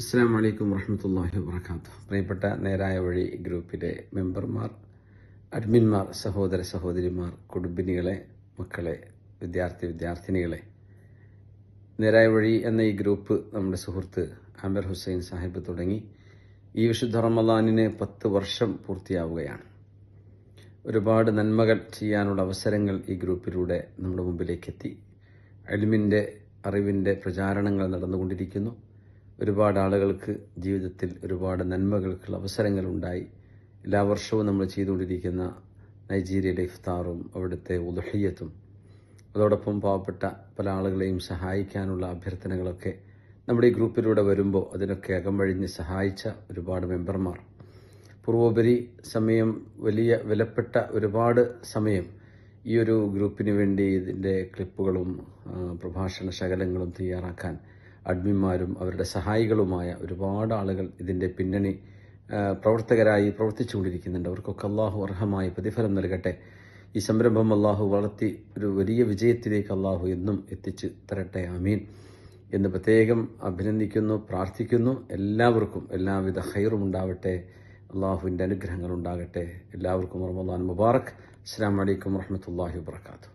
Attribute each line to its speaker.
Speaker 1: അസ്സാം വലൈക്കും വർഹമത്തല്ലാഹി വാബർക്കാത്തു പ്രിയപ്പെട്ട നേരായ വഴി ഗ്രൂപ്പിലെ മെമ്പർമാർ അഡ്മിന്മാർ സഹോദര സഹോദരിമാർ കുടുംബിനികളെ മക്കളെ വിദ്യാർത്ഥി വിദ്യാർത്ഥിനികളെ നേരായ വഴി എന്ന ഈ ഗ്രൂപ്പ് നമ്മുടെ സുഹൃത്ത് ആമിർ ഹുസൈൻ സാഹിബ് തുടങ്ങി. ഈ വിശുദ്ധ റമദാനിന് പത്ത് വർഷം പൂർത്തിയാവുകയാണ്. ഒരുപാട് നന്മകൾ ചെയ്യാനുള്ള അവസരങ്ങൾ ഈ ഗ്രൂപ്പിലൂടെ നമ്മുടെ മുമ്പിലേക്കെത്തി അലിമിന്റെ അറിവിന്റെ പ്രചാരണങ്ങൾ നടന്നുകൊണ്ടിരിക്കുന്നു. ഒരുപാട് ആളുകൾക്ക് ജീവിതത്തിൽ ഒരുപാട് നന്മകൾക്കുള്ള അവസരങ്ങൾ ഉണ്ടായി എല്ലാ വർഷവും നമ്മൾ ചെയ്തുകൊണ്ടിരിക്കുന്ന നൈജീരിയയിലെ ഇഫ്താറും അവിടുത്തെ ഉദഹയ്യത്തും അതോടൊപ്പം പാവപ്പെട്ട പല ആളുകളെയും സഹായിക്കാനുള്ള അഭ്യർത്ഥനകളൊക്കെ നമ്മുടെ ഈ ഗ്രൂപ്പിലൂടെ വരുമ്പോൾ അതിനൊക്കെ അകംവഴിഞ്ഞ് സഹായിച്ച ഒരുപാട് മെമ്പർമാർ. പൂർവോപരി സമയം വലിയ വിലപ്പെട്ട ഒരുപാട് സമയം ഈ ഒരു ഗ്രൂപ്പിന് വേണ്ടി ഇതിന്റെ ക്ലിപ്പുകളും പ്രഭാഷണ ശകലങ്ങളും തയ്യാറാക്കാൻ അഡ്മിന്മാരും അവരുടെ സഹായികളുമായ ഒരുപാട് ആളുകൾ ഇതിന്റെ പിന്നണി പ്രവർത്തകരായി പ്രവർത്തിച്ചു പ്രവർത്തിച്ചുകൊണ്ടിരിക്കുന്നുണ്ട്. അവർക്കൊക്കെ അള്ളാഹു അർഹമായ പ്രതിഫലം നൽകട്ടെ. ഈ സംരംഭം അള്ളാഹു വളർത്തി ഒരു വലിയ വിജയത്തിലേക്ക് അള്ളാഹു എന്നും എത്തിച്ചു തരട്ടെ. ആമീൻ. എന്ന് പ്രത്യേകം അഭിനന്ദിക്കുന്നു പ്രാർത്ഥിക്കുന്നു. എല്ലാവർക്കും എല്ലാവിധ ഹൈറും ഉണ്ടാവട്ടെ. അള്ളാഹുവിന്റെ അനുഗ്രഹങ്ങൾ ഉണ്ടാകട്ടെ. എല്ലാവർക്കും റമദാൻ മുബാറക്. അസ്സാം വലൈക്കും വർഹമത്തല്ലാഹി വാബർക്കാത്തു